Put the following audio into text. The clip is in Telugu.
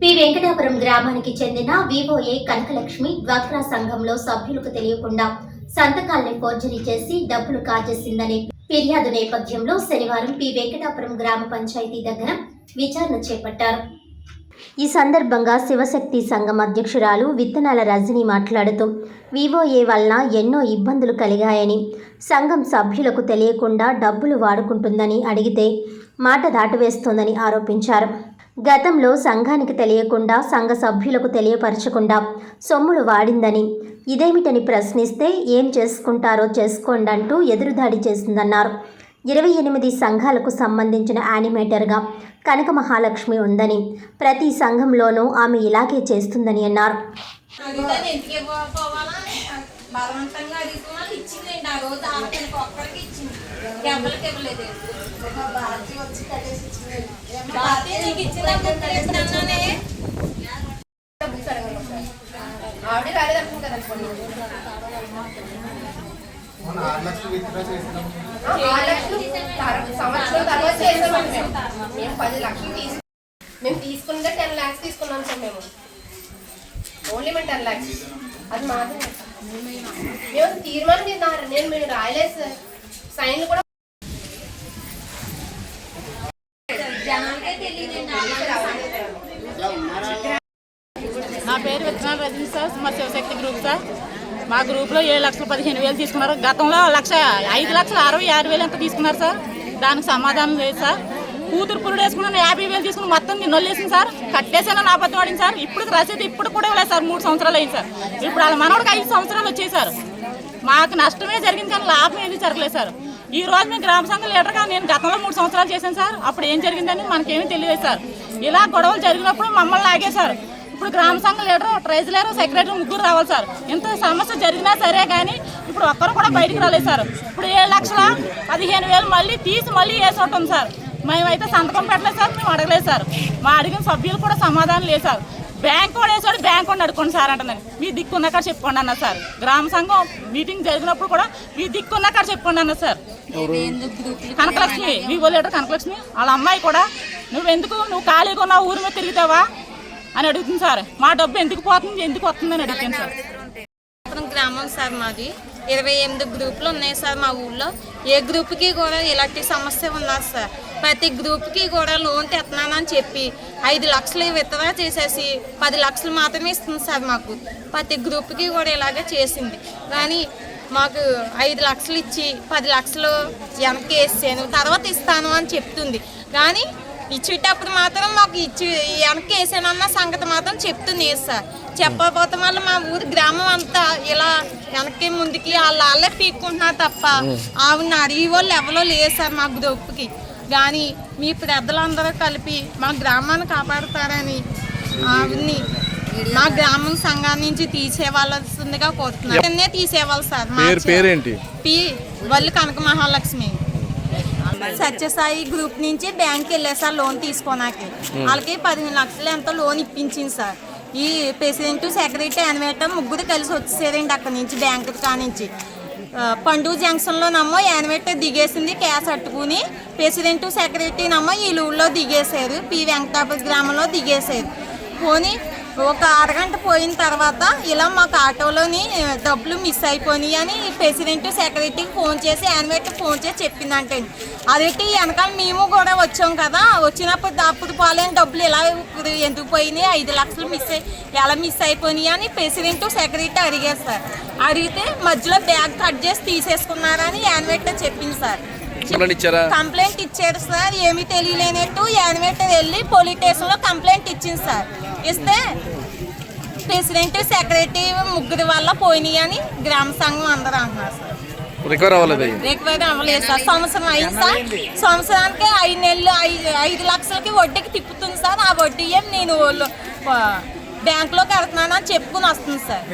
పి వెంకటాపురం గ్రామానికి చెందిన వివోఏ కనకలక్ష్మి డ్వాక్రా సంఘంలో సభ్యులకు తెలియకుండా సంతకాల్ని ఫోర్జరీ చేసి డబ్బులు కాజేసిందనే ఫిర్యాదు నేపథ్యంలో శనివారం పి వెంకటాపురం గ్రామ పంచాయతీ దగ్గర విచారణ చేపట్టారు. ఈ సందర్భంగా శివశక్తి సంఘం అధ్యక్షురాలు విత్తనాల రజని మాట్లాడుతూ వివోఏ వలన ఎన్నో ఇబ్బందులు కలిగాయని సంఘం సభ్యులకు తెలియకుండా డబ్బులు వాడుకుంటుందని అడిగితే మాట దాటవేస్తోందని ఆరోపించారు. గతంలో సంఘానికి తెలియకుండా సంఘ సభ్యులకు తెలియపరచకుండా సొమ్ములు వాడిందని ఇదేమిటని ప్రశ్నిస్తే ఏం చేసుకుంటారో చేసుకోండి అంటూ ఎదురుదాడి చేసిందన్నారు. ఇరవై ఎనిమిది సంఘాలకు సంబంధించిన యానిమేటర్గా కనక మహాలక్ష్మి ఉందని ప్రతి సంఘంలోనూ ఆమె ఇలాగే చేస్తుందని అన్నారు. బలవంతంగా అడుగుతున్నా ఇచ్చిందండి. ఆ రోజు ఆడపిల్లకి ఒక్కరికి ఇచ్చింది. ఎవరికి ఇవ్వలేదు. ఆవిడ సంవత్సరం తర్వాత మేము. మేము పది లక్షలు తీసుకు మేము తీసుకున్నదే టెన్ ల్యాక్స్ తీసుకున్నాం సార్ మేము. ఓన్లీ మేము టెన్ ల్యాక్స్ అది మాత్రమే. మేము తీర్మానం చేసినారు నేను మీరు రాయలేదు సార్. సైన్లు కూడా నా పేరు విత్తనాలు రజనీ సార్. మా శివశక్తి గ్రూప్ సార్. మా గ్రూప్లో ఏడు లక్షలు పదిహేను వేలు తీసుకున్నారు. గతంలో లక్ష ఐదు లక్షల అరవై ఆరు వేలు ఎంత తీసుకున్నారు సార్? దానికి సమాధానం లేదు సార్. కూతురు పురుడు వేసుకున్నాను యాభై వేలు తీసుకుని మొత్తం నిన్నొల్లేసింది సార్. కట్టేసాను నా అబద్ధం ఆడింది సార్. ఇప్పుడు రసీదు ఇప్పుడు కూడా ఇవ్వలేదు సార్ మూడు సంవత్సరాలు అయింది సార్. ఇప్పుడు వాళ్ళ మనవడికి ఐదు సంవత్సరాలు వచ్చాయి సార్. మాకు నష్టమే జరిగింది కానీ లాభం ఏది జరగలేదు సార్. ఈ రోజు మేము గ్రామ సంఘ లీడర్గా నేను గతంలో మూడు సంవత్సరాలు చేశాను సార్. అప్పుడు ఏం జరిగిందని మనకేమీ తెలియదు సార్. ఇలా గొడవలు జరిగినప్పుడు మమ్మల్ని లాగేశారు ఇప్పుడు గ్రామ సంఘ లీడర్ ట్రెజరర్ సెక్రటరీ ముగ్గురు రావాలి సార్. ఇంత సమస్య జరిగినా సరే కానీ ఇప్పుడు ఒక్కరు కూడా బయటికి రాలేదు సార్. ఇప్పుడు ఏడు లక్షల పదిహేను వేలు మళ్ళీ తీసి మళ్ళీ వేసి ఉంటుంది సార్. మేమైతే సంతకం పెట్టలేదు సార్ మేము అడగలేదు సార్. మా అడిగిన సభ్యులు కూడా సమాధానం లేదు సార్. బ్యాంక్ కూడా వేసాడు బ్యాంక్ కూడా అడుకోండి సార్ అంటున్నాను మీ దిక్కు ఉన్నాక చెప్పుకోండి అన్న సార్. గ్రామ సంఘం మీటింగ్ జరిగినప్పుడు కూడా మీ దిక్కు ఉన్నాక చెప్పుకోండి అన్న సార్. కనకలక్ష్మి మీ లీటర్ కనకలక్ష్మి వాళ్ళ అమ్మాయి కూడా నువ్వెందుకు? నువ్వు ఖాళీగా ఉన్నావు ఊరి మీద తిరుగుతావా? అని అడుగుతుంది సార్. మా డబ్బు ఎందుకు పోతుంది? ఎందుకు వస్తుంది అని అడుగుతుంది సార్. గ్రామం సార్ మాది. ఇరవై ఎనిమిది గ్రూపులు ఉన్నాయి సార్ మా ఊళ్ళో. ఏ గ్రూప్కి కూడా ఇలాంటి సమస్య ఉన్నది సార్. ప్రతి గ్రూప్కి కూడా లోన్ తెస్తున్నానని చెప్పి ఐదు లక్షలు విత్తనా చేసేసి పది లక్షలు మాత్రమే ఇస్తుంది సార్ మాకు. ప్రతి గ్రూప్కి కూడా ఇలాగే చేసింది. కానీ మాకు ఐదు లక్షలు ఇచ్చి పది లక్షలు వెనక్కి వేసాను తర్వాత ఇస్తాను అని చెప్తుంది. కానీ ఇచ్చేటప్పుడు మాత్రం మాకు ఇచ్చి వెనక్కి వేసానన్న సంగతి మాత్రం చెప్తుంది సార్. చెప్పకపోతే వల్ల మా ఊరి గ్రామం అంతా ఇలా వెనక్కి ముందుకి వాళ్ళ వాళ్ళే పీక్కుంటున్నారు తప్ప ఆవిడని అడిగే వాళ్ళు ఎవరో లేదు సార్ మా గ్రూప్కి కానీ మీ పెద్దలందరూ కలిపి మా గ్రామాన్ని కాపాడుతారని ఆవిడ్ని మా గ్రామం సంఘాన్ని నుంచి తీసేవాల్సిందిగా కోరుతున్నారు తీసేవాళ్ళు sir P Valli Kanaka Mahalakshmi Satyasai group నుంచి బ్యాంక్ వెళ్ళా సార్ లోన్ తీసుకోనాకి. వాళ్ళకి పదిహేను లక్షలు ఎంతో లోన్ ఇప్పించింది సార్. ఈ ప్రెసిడెంట్ సెక్రటరీ యానిమేటర్ ముగ్గురు కలిసి వచ్చేసారండి అక్కడి నుంచి బ్యాంకు కానించి. పండు జంక్షన్లో నమ్మో యానిమేటర్ దిగేసింది క్యాష్ అట్టుకుని ప్రెసిడెంట్ సెక్రటరీ నమ్మో ఈ ఊళ్ళో దిగేశారు పి వెంకటాపురం గ్రామంలో దిగేశారు. పోనీ ఒక అరగంట పోయిన తర్వాత ఇలా మాకు ఆటోలోని డబ్బులు మిస్ అయిపోయినాయి అని ప్రెసిడెంట్ సెక్రటరీకి ఫోన్ చేసి యానిమేటర్ ఫోన్ చేసి చెప్పిందంటే. అదేంటి వెనకాల మేము కూడా వచ్చాం కదా వచ్చినప్పుడు అప్పుడు పోలేని డబ్బులు ఎలా ఎందుకు పోయినాయి? ఐదు లక్షలు మిస్ అయ్యి ఎలా మిస్ అయిపోయినాయి అని ప్రెసిడెంట్ సెక్రటరీ అడిగారు సార్. అడిగితే మధ్యలో బ్యాగ్ కట్ చేసి తీసేసుకున్నారని యానిమేటర్ చెప్పింది సార్. కంప్లైంట్ ఇచ్చారా? కంప్లైంట్ ఇచ్చారు సార్. ఏమీ తెలియలేనట్టు యానిమేటర్ వెళ్ళి పోలీస్ స్టేషన్లో కంప్లైంట్ ఇచ్చింది సార్. ఇస్తే ప్రెసిడెంట్ సెక్రటరీ ముగ్గురు వల్ల పోయినాయి అని గ్రామ సంఘం అందరూ అంటున్నారు సార్. రికవర్ అవ్వలేదు రికవరీ అవ్వలేదు సార్. సంవత్సరం అయింది సార్. సంవత్సరానికి ఐదు నెలలు ఐదు ఐదు లక్షలకి వడ్డీకి తిప్పుతుంది సార్. ఆ వడ్డీ ఏం నేను బ్యాంకులో కడుతున్నాను అని చెప్పుకుని వస్తుంది సార్.